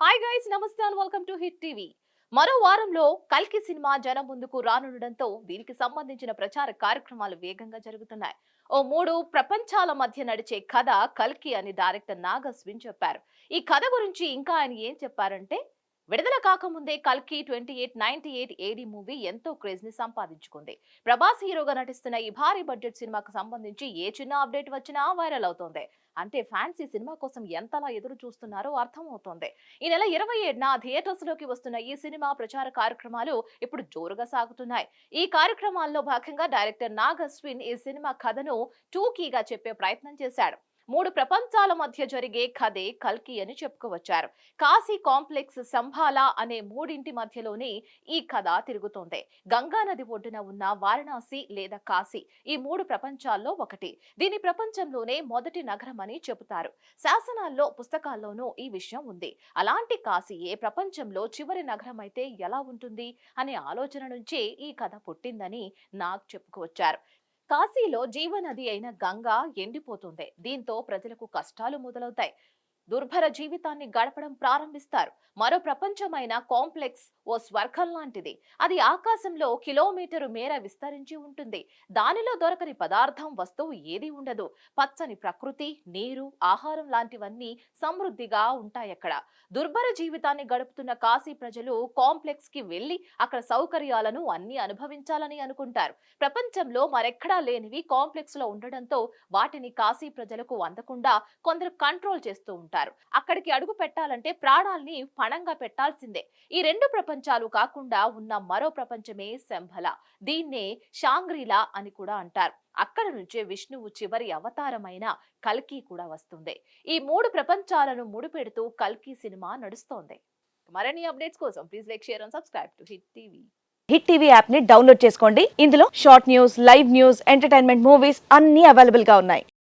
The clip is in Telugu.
హాయ్ గైస్ నమస్తే and welcome to hit TV మరో వారంలో కల్కి సినిమా జనం ముందుకు రానుండడంతో దీనికి సంబంధించిన ప్రచార కార్యక్రమాలు వేగంగా జరుగుతున్నాయి. ఓ మూడు ప్రపంచాల మధ్య నడిచే కథ కల్కి అని డైరెక్టర్ నాగస్విన్ చెప్పారు. ఈ కథ గురించి ఇంకా ఆయన ఏం చెప్పారంటే విడుదల కాకముందే కల్కి twenty eight ninety eight AD movie ఎంతో క్రేజ్ని సంపాదించుకుంది. ప్రభాస్ హీరోగా నటిస్తున్న ఈ భారీ బడ్జెట్ సినిమాకు సంబంధించి ఏ చిన్న అప్డేట్ వచ్చినా వైరల్ అవుతోంది. అంటే ఫ్యాన్స్ ఈ సినిమా కోసం ఎంతలా ఎదురు చూస్తున్నారో అర్థమవుతోంది. ఈ నెల ఇరవై ఏడున థియేటర్స్లోకి వస్తున్న ఈ సినిమా ప్రచార కార్యక్రమాలు ఇప్పుడు జోరుగా సాగుతున్నాయి. ఈ కార్యక్రమాల్లో భాగంగా డైరెక్టర్ నాగ్ అశ్విన్ ఈ సినిమా కథను టూకీగా చెప్పే ప్రయత్నం చేశాడు. మూడు ప్రపంచాల మధ్య జరిగే కథే కల్కి అని చెప్పుకోవచ్చారు. కాశీ కాంప్లెక్స్ సంభాల అనే మూడింటి మధ్యలోనే ఈ కథ తిరుగుతోంది. గంగా నది ఒడ్డున ఉన్న వారణాసి లేదా కాశీ ఈ మూడు ప్రపంచాల్లో ఒకటి. దీని ప్రపంచంలోనే మొదటి నగరం అని చెబుతారు. శాసనాల్లో పుస్తకాల్లోనూ ఈ విషయం ఉంది. అలాంటి కాశీయే ప్రపంచంలో చివరి నగరం అయితే ఎలా ఉంటుంది? అనే ఆలోచన నుంచే ఈ కథ పుట్టిందని నాగ్ చెప్పుకొచ్చారు కాశీలో జీవనది అయిన గంగా ఎండిపోతుంది దీంతో ప్రజలకు కష్టాలు మొదలవుతాయి. దుర్భర జీవితాన్ని గడపడం ప్రారంభిస్తారు. మరో ప్రపంచమైన కాంప్లెక్స్ ఓ స్వర్గం లాంటిది. అది ఆకాశంలో కిలోమీటరు మేర విస్తరించి ఉంటుంది. దానిలో దొరకని పదార్థం వస్తువు ఏది ఉండదు. పచ్చని ప్రకృతి నీరు ఆహారం లాంటివన్నీ సమృద్ధిగా ఉంటాయి అక్కడ. దుర్భర జీవితాన్ని గడుపుతున్న కాశీ ప్రజలు కాంప్లెక్స్కి వెళ్ళి అక్కడ సౌకర్యాలను అన్ని అనుభవించాలని అనుకుంటారు. ప్రపంచంలో మరెక్కడా లేనివి కాంప్లెక్స్లో ఉండడంతో వాటిని కాశీ ప్రజలకు అందకుండా కొందరు కంట్రోల్ చేస్తూ ఉంటారు. అక్కడికి అడుగు పెట్టాలంటే ప్రాణాల్ని పణంగా పెట్టాల్సిందే. ఈ రెండు ప్రపంచాలు కాకుండా ఉన్న మరో ప్రపంచమే శంభల. దీన్నే షాంగ్రీలా అని కూడా అంటారు. అక్కడ నుంచే విష్ణువు చివరి అవతారమైన కల్కి కూడా వస్తుంది. ఈ మూడు ప్రపంచాలను ముడిపెడుతూ కల్కి సినిమా నడుస్తోంది. మరిన్ని అప్డేట్స్ కోసం please like share and subscribe to hit TV. Hit TV యాప్ని డౌన్లోడ్ చేసుకోండి. ఇందులో short news live news entertainment movies అన్ని అవైలబుల్గా ఉన్నాయి.